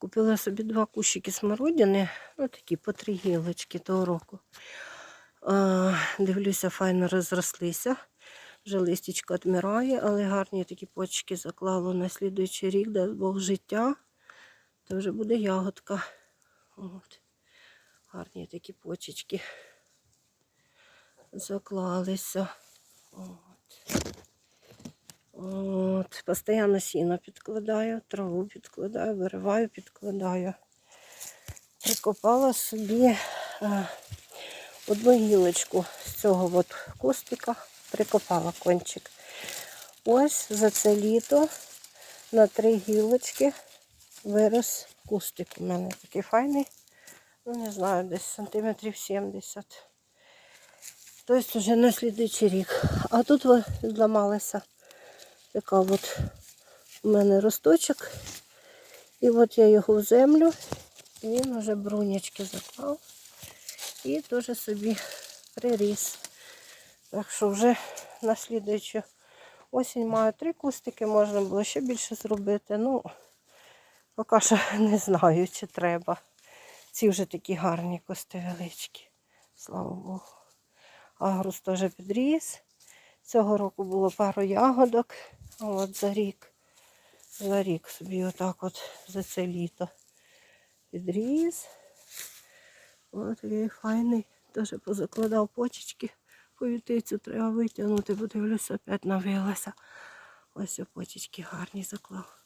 Купила собі два кущики смородини, ну такі по три гілочки того року. А, дивлюся, файно розрослися. Вже листічко відмирає, але гарні такі почки заклало на слідуючий рік, дасть Бог життя. То вже буде ягодка. От. Гарні такі почечки заклалися. От. От. Постоянно сіно підкладаю, траву підкладаю, вириваю, підкладаю. Прикопала собі е, одну гілочку з цього от кустика, прикопала кончик. Ось за це літо на три гілочки вирос кустик. У мене такий файний, ну не знаю, десь сантиметрів 70. Тобто вже на слідуючий рік. А тут ви така от у мене росточок. І от я його в землю, він вже брунячки заклав. І теж собі приріс. Так що вже на слідуючу осінь маю три кустики, можна було ще більше зробити. Ну, поки що не знаю, чи треба. Ці вже такі гарні кусти величкі. Слава Богу. Агрус теж підріс. Цього року було пару ягодок. От за рік. За рік собі отак от за це літо підріз. Ось такий файний. Теж позакладав почечки. Повітицю треба витягнути, бо дивлюся, опять навилася. Ось опочечки почечки гарні заклав.